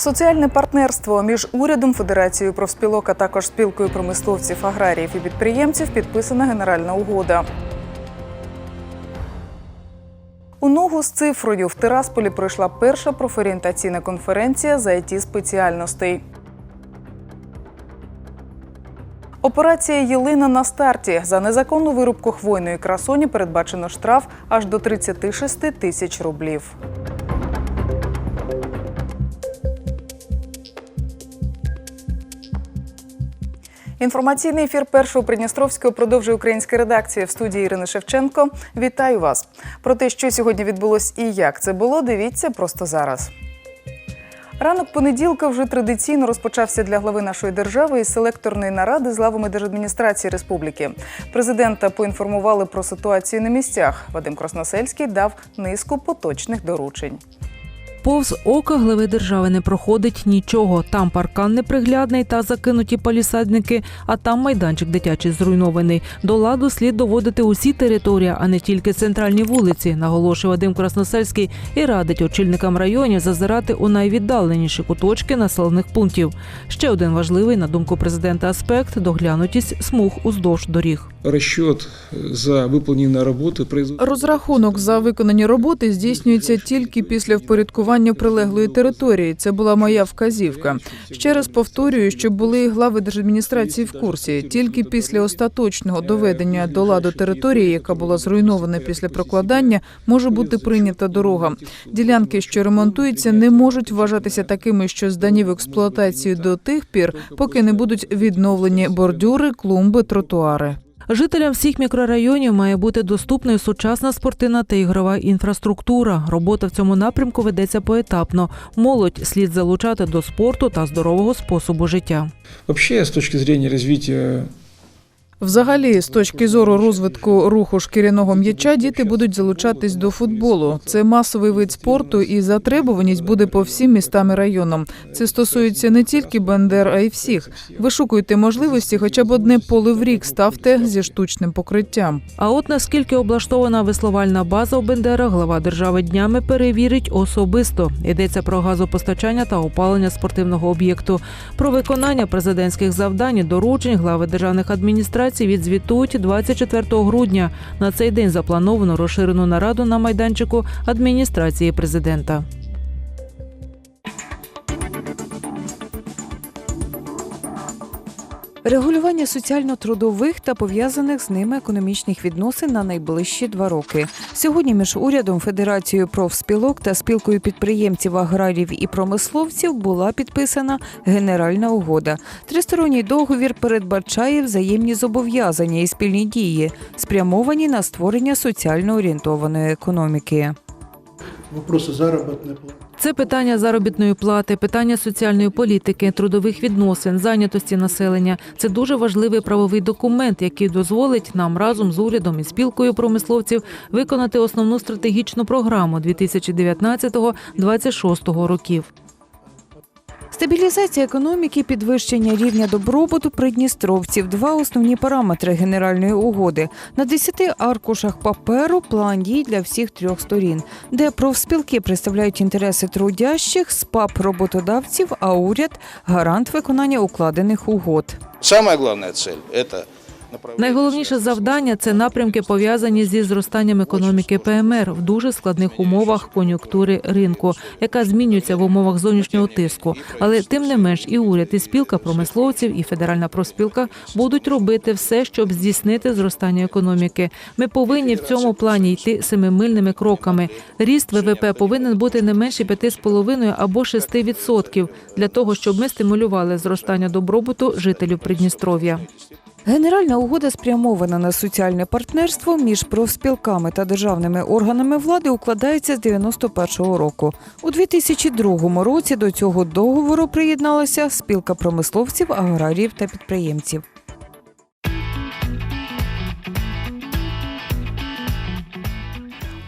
Соціальне партнерство між урядом, Федерацією профспілок, а також спілкою промисловців, аграріїв і підприємців підписана генеральна угода. У ногу з цифрою в Тирасполі пройшла перша профорієнтаційна конференція з it спеціальностей. Операція Єлина на старті. За незаконну вирубку хвойної красоні передбачено штраф аж до 36 тисяч рублів. Інформаційний ефір першого Придністровського продовжує українська редакція в студії Ірини Шевченко. Вітаю вас! Про те, що сьогодні відбулось і як це було, дивіться просто зараз. Ранок понеділка вже традиційно розпочався для глави нашої держави із селекторної наради з главами держадміністрації республіки. Президента поінформували про ситуацію на місцях. Вадим Красносельський дав низку поточних доручень. Повз ока глави держави не проходить нічого. Там паркан неприглядний та закинуті палісадники, а там майданчик дитячий зруйнований. До ладу слід доводити усі території, а не тільки центральні вулиці, наголошує Вадим Красносельський і радить очільникам районів зазирати у найвіддаленіші куточки населених пунктів. Ще один важливий, на думку президента, аспект доглянутість смуг уздовж доріг. Расчет за выполненные работы производится Розрахунок за виконані роботи здійснюється тільки після впорядкування прилеглої території. Це була моя вказівка. Ще раз повторюю, щоб були і глави держадміністрації в курсі. Тільки після остаточного доведення до ладу території, яка була зруйнована після прокладання, може бути прийнята дорога. Ділянки, що ремонтуються, не можуть вважатися такими, що здані в експлуатацію до тих пір, поки не будуть відновлені бордюри, клумби, тротуари. Жителям всіх мікрорайонів має бути доступною сучасна спортивна та ігрова інфраструктура. Робота в цьому напрямку ведеться поетапно. Молодь слід залучати до спорту та здорового способу життя. Взагалі, з точки зору развития Взагалі, з точки зору розвитку руху шкіряного м'яча, діти будуть залучатись до футболу. Це масовий вид спорту, і затребуваність буде по всім містам і районам. Це стосується не тільки Бендер, а й всіх. Вишукуйте можливості, хоча б одне поле в рік ставте зі штучним покриттям. А от наскільки облаштована веслувальна база у Бендерах, глава держави днями перевірить особисто. Йдеться про газопостачання та опалення спортивного об'єкту. Про виконання президентських завдань і доручень глави державних адміністрацій відзвітують 24 грудня. На цей день заплановано розширену нараду на майданчику адміністрації президента. Регулювання соціально-трудових та пов'язаних з ними економічних відносин на найближчі два роки. Сьогодні між урядом, Федерацією профспілок та спілкою підприємців, аграрів і промисловців була підписана генеральна угода. Тристоронній договір передбачає взаємні зобов'язання і спільні дії, спрямовані на створення соціально орієнтованої економіки. Вопросы заработной платы. Це питання заробітної плати, питання соціальної політики, трудових відносин, зайнятості населення. Це дуже важливий правовий документ, який дозволить нам разом з урядом і спілкою промисловців виконати основну стратегічну програму 2019-2026 років. Стабілізація економіки, підвищення рівня добробуту придністровців два основні параметри генеральної угоди. На 10 аркушах паперу план дій для всіх трьох сторін, де профспілки представляють інтереси трудящих, СПАП роботодавців, а уряд гарант виконання укладених угод. Саме головна это направление Найголовніше завдання це напрямки пов'язані зі зростанням економіки ПМР в дуже складних умовах кон'юнктури ринку, яка змінюється в умовах зовнішнього тиску. Але тим не менш, і уряд, і спілка промисловців, і федеральна профспілка будуть робити все, щоб здійснити зростання економіки. Ми повинні в цьому плані йти семимильними кроками. Ріст ВВП повинен бути не менше 5,5 або 6% для того, щоб ми стимулювали зростання добробуту жителів Придністров'я. Генеральна угода спрямована на соціальне партнерство між профспілками та державними органами влади укладається з 91-го року. У 2002 році до цього договору приєдналася спілка промисловців, аграріїв та підприємців.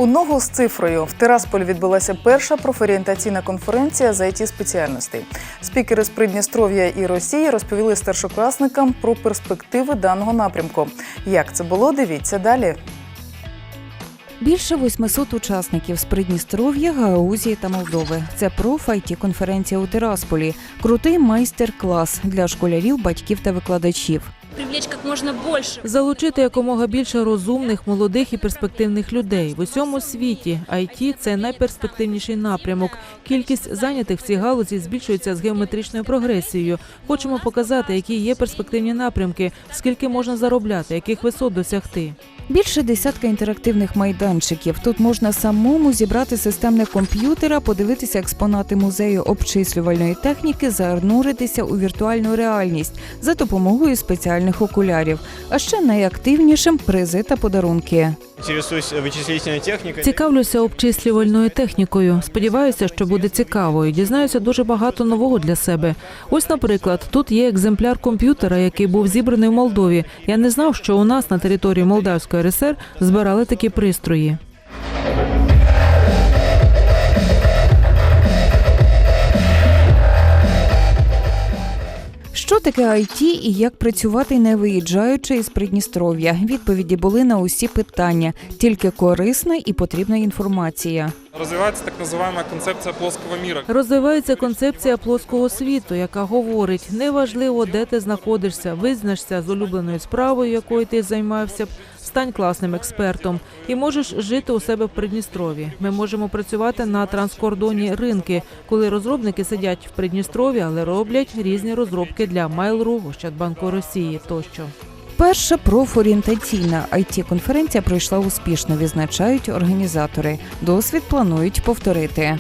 У ногу з цифрою в Тирасполі відбулася перша профорієнтаційна конференція з it спеціальностей. Спікери з Придністров'я і Росії розповіли старшокласникам про перспективи даного напрямку. Як це було, дивіться далі. Більше 800 учасників з Придністров'я, Гагаузії та Молдови. Це проф it конференція у Тирасполі. Крутий майстер-клас для школярів, батьків та викладачів. Привлечь как можно больше Залучити якомога більше розумних, молодих і перспективних людей в усьому світі. IT – це найперспективніший напрямок. Кількість зайнятих в цій галузі збільшується з геометричною прогресією. Хочемо показати, які є перспективні напрямки, скільки можна заробляти, яких висот досягти. Більше десятка інтерактивних майданчиків. Тут можна самому зібрати системне комп'ютера, подивитися експонати музею обчислювальної техніки, зануритися у віртуальну реальність за допомогою спеціальних окулярів. А ще найактивнішим призи та подарунки. Интересуюсь вычислительной техникой. Цікавлюся обчислювальною технікою. Сподіваюся, що буде цікаво і дізнаюся дуже багато нового для себе. Ось, наприклад, тут є екземпляр комп'ютера, який був зібраний в Молдові. Я не знав, що у нас на території Молдавської РСР збирали такі пристрої. Що таке IT і як працювати не виїжджаючи із Придністров'я? Відповіді були на усі питання, тільки корисна і потрібна інформація. Розвивається так називаємо концепція плоского міра. Розвивається концепція плоского світу, яка говорить: неважливо, де ти знаходишся, визначся з улюбленою справою, якою ти займався б, стань класним експертом і можеш жити у себе в Придністрові. Ми можемо працювати на транскордоні ринки, коли розробники сидять в Придністрові, але роблять різні розробки для Mail.ru, Ощадбанку Росії тощо. Перша профорієнтаційна it конференція пройшла успішно, відзначають організатори. Досвід планують повторити.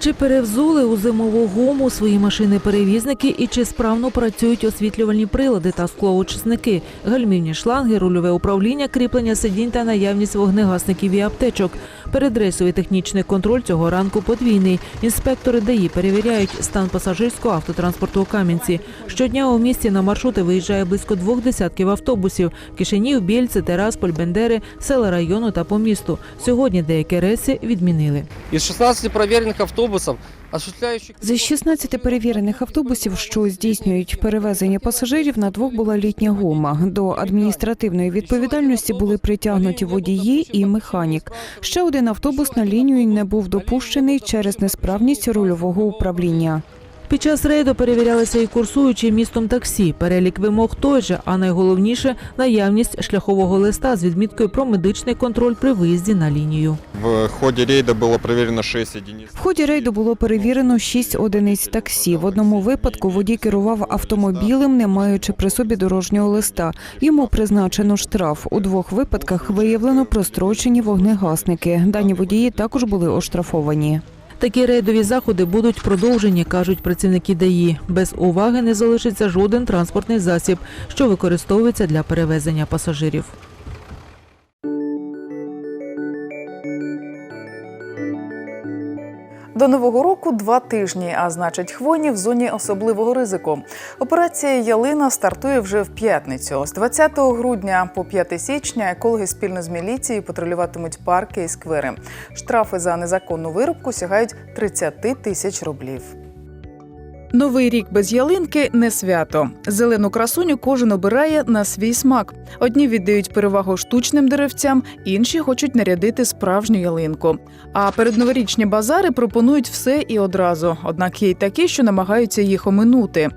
Чи перевзули у зимову гуму свої машини-перевізники і чи справно працюють освітлювальні прилади та склоочисники, гальмівні шланги, рульове управління, кріплення сидінь та наявність вогнегасників і аптечок. Передрейсовий технічний контроль цього ранку подвійний. Інспектори ДАІ перевіряють стан пасажирського автотранспорту у Кам'янці. Щодня у місті на маршрути виїжджає близько двох десятків автобусів. Кишинів, Бєльці, Терасполь, Бендери, села району та по місту. Сьогодні деякі рейси відмінили. Із 16 перевірених осуществляющих... З 16 перевірених автобусів, що здійснюють перевезення пасажирів, на двох була літня гума. До адміністративної відповідальності були притягнуті водії і механік. Ще один автобус на лінію не був допущений через несправність рульового управління. Під час рейду перевірялися і курсуючі містом таксі. Перелік вимог той же, а найголовніше наявність шляхового листа з відміткою про медичний контроль при виїзді на лінію. В ходе рейда было проверено 6 единиц. В ході рейду було перевірено 6 одиниць таксі. В одному випадку водій керував автомобілем, не маючи при собі дорожнього листа. Йому призначено штраф. У двох випадках виявлено прострочені вогнегасники. Дані водії також були оштрафовані. Такі рейдові заходи будуть продовжені, кажуть працівники ДАІ. Без уваги не залишиться жоден транспортний засіб, що використовується для перевезення пасажирів. До нового року два тижні, а значить, хвойні в зоні особливого ризику. Операція Ялина стартує вже в п'ятницю. З 20 грудня по 5 січня екологи спільно з міліцією патрулюватимуть парки і сквери. Штрафи за незаконну вирубку сягають 30 тисяч рублів. Новий рік без ялинки не свято. Зелену красуню кожен обирає на свій смак. Одні віддають перевагу штучним деревцям, інші хочуть нарядити справжню ялинку. А передноворічні базари пропонують все і одразу. Однак є й такі, що намагаються їх оминути.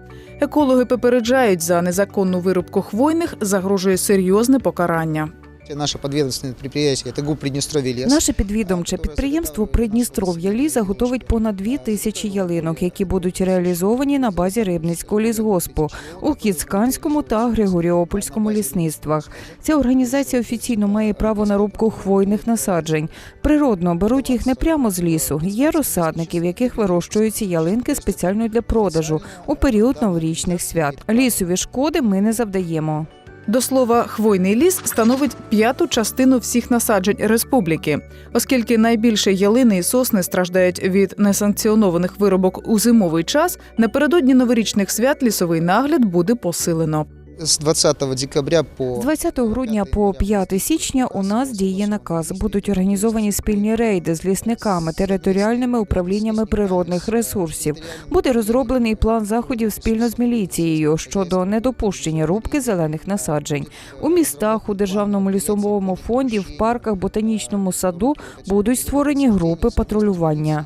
Екологи попереджають за незаконну вирубку хвойних загрожує серйозне покарання. Наше подведомственное предприятие – это ГУП Приднестровье лес. Наше підвідомче підприємство Придністров'я Ліза готовить понад дві тисячі ялинок, які будуть реалізовані на базі Рибницького лісгоспу у Кіцканському та Григоріопольському лісництвах. Ця організація офіційно має право на рубку хвойних насаджень. Природно беруть їх не прямо з лісу. Є розсадники, в яких вирощуються ялинки спеціально для продажу у період новорічних свят. Лісові шкоди ми не завдаємо. До слова, хвойний ліс становить п'яту частину всіх насаджень республіки, оскільки найбільше ялини і сосни страждають від несанкціонованих виробок у зимовий час. Напередодні новорічних свят лісовий нагляд буде посилено. С 20 декабря по 20 грудня по 5 січня у нас діє наказ. Будуть організовані спільні рейди з лісниками, територіальними управліннями природних ресурсів. Буде розроблений план заходів спільно з міліцією щодо недопущення рубки зелених насаджень. У містах, у державному лісовому фонді, в парках, ботанічному саду будуть створені групи патрулювання.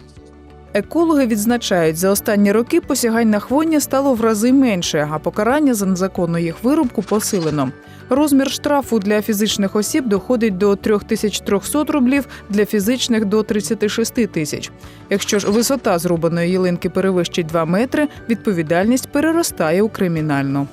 Екологи відзначають, за останні роки посягань на хвойня стало в рази менше, а покарання за незаконну їх вирубку посилено. Розмір штрафу для фізичних осіб доходить до 3300 рублів, для фізичних до 36 тисяч. Якщо ж висота зрубаної ялинки перевищить 2 метри, відповідальність переростає у кримінальну.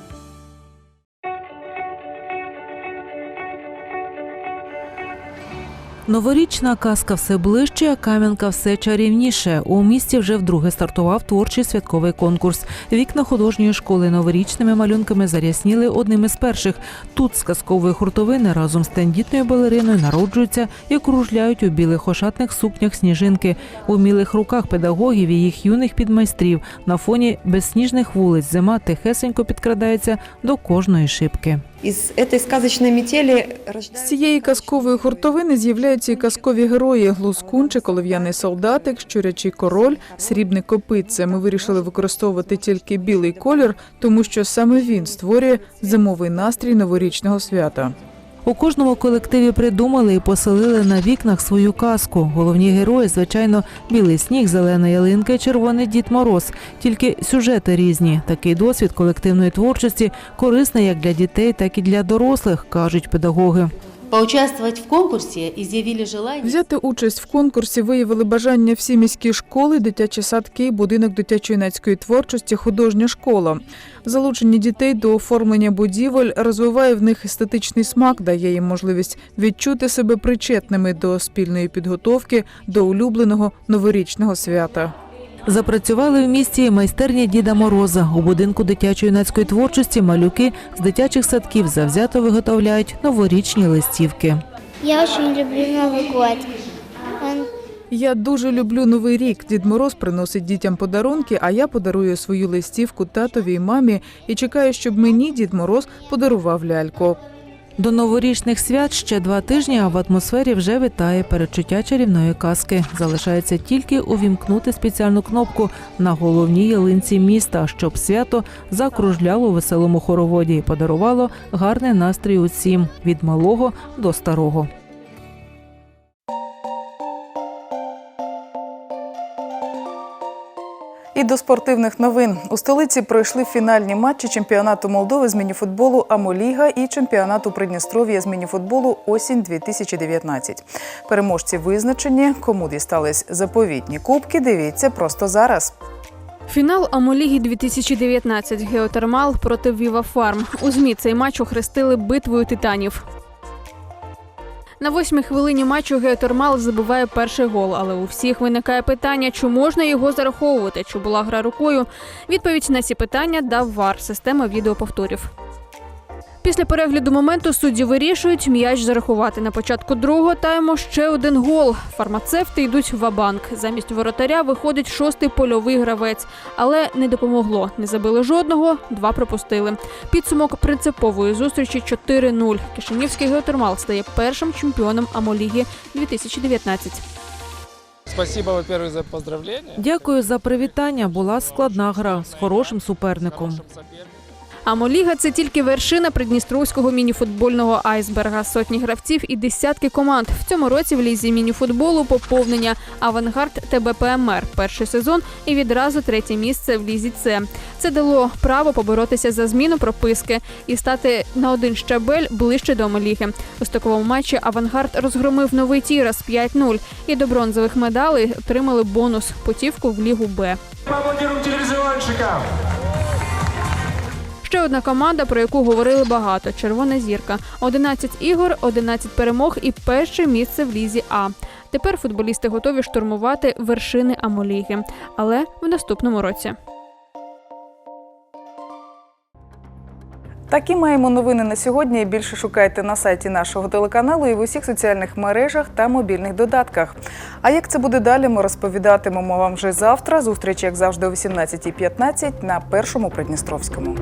Новорічна казка все ближче, а кам'янка все чарівніше. У місті вже вдруге стартував творчий святковий конкурс. Вікна художньої школи новорічними малюнками зарясніли одним із перших. Тут з казкової хуртовини разом з тендітною балериною народжуються і кружляють у білих ошатних сукнях сніжинки, у мілих руках педагогів і їх юних підмайстрів. На фоні безсніжних вулиць зима тихесенько підкрадається до кожної шибки. Метели З цієї казкової хуртовини з'являються і казкові герої: Лускунчик, колив'яний солдатик, щурячий король, срібне копитце. Ми вирішили використовувати тільки білий колір, тому що саме він створює зимовий настрій новорічного свята. У кожному колективі придумали і поселили на вікнах свою казку. Головні герої, звичайно, білий сніг, зелена ялинка і червоний дід Мороз. Тільки сюжети різні. Такий досвід колективної творчості корисний як для дітей, так і для дорослих, кажуть педагоги. Поучаствовать в конкурсе изъявили желание. Взяти участь в конкурсі виявили бажання всі міські школи, дитячі садки, будинок дитячо-юнацької творчості, художня школа. Залучення дітей до оформлення будівель розвиває в них естетичний смак, дає їм можливість відчути себе причетними до спільної підготовки до улюбленого новорічного свята. Запрацювали в місті і майстерня Діда Мороза. У будинку дитячо-юнацької творчості малюки з дитячих садків завзято виготовляють новорічні листівки. Я очень люблю Новый год. Я дуже люблю новий рік. Дід Мороз приносить дітям подарунки, а я подарую свою листівку татові й мамі і чекаю, щоб мені Дід Мороз подарував ляльку. До новорічних свят ще два тижні, а в атмосфері вже витає передчуття чарівної казки. Залишається тільки увімкнути спеціальну кнопку на головній ялинці міста, щоб свято закружляло у веселому хороводі і подарувало гарний настрій усім від малого до старого. І до спортивних новин у столиці пройшли фінальні матчі чемпіонату Молдови з мініфутболу Амоліга і чемпіонату Придністров'я з мініфутболу Осінь 2019 Переможці визначені, кому дістались заповітні кубки. Дивіться просто зараз. Фінал Амоліги 2019 Геотермал проти Віва Фарм. У змі цей матч охрестили битвою титанів. На восьмій хвилині матчу Геотермал забиває перший гол, але у всіх виникає питання, чи можна його зараховувати, чи була гра рукою. Відповідь на ці питання дав ВАР система відеоповторів. Після перегляду моменту судді вирішують м'яч зарахувати. На початку другого тайму ще один гол. Фармацевти йдуть в абанк. Замість воротаря виходить шостий польовий гравець, але не допомогло. Не забили жодного, два пропустили. Підсумок принципової зустрічі 4-0. Кишинівський геотермал стає першим чемпіоном Амоліги 2019. Спасибо, во-первых, за поздравления. Дякую за привітання. Була складна гра з хорошим суперником. Амоліга це тільки вершина придністровського мініфутбольного айсберга. Сотні гравців і десятки команд. В цьому році в лізі мініфутболу поповнення Авангард ТБПМР. Перший сезон і відразу третє місце в лізі С. Це дало право поборотися за зміну прописки і стати на один щабель ближче до Амоліги. У стиковому матчі Авангард розгромив новий Тірас 5-0 і до бронзових медалей отримали бонус путівку в лігу Б. телевизионщикам. Ще одна команда, про яку говорили багато Червона зірка. 11 ігор, 11 перемог і перше місце в лізі А. Тепер футболісти готові штурмувати вершини Амоліги, але в наступному році. Такі маємо новини на сьогодні. Більше шукайте на сайті нашого телеканалу і в усіх соціальних мережах та мобільних додатках. А як це буде далі, ми розповідатимемо вам вже завтра. Зустріч, як завжди, о 18.15 на першому Придністровському.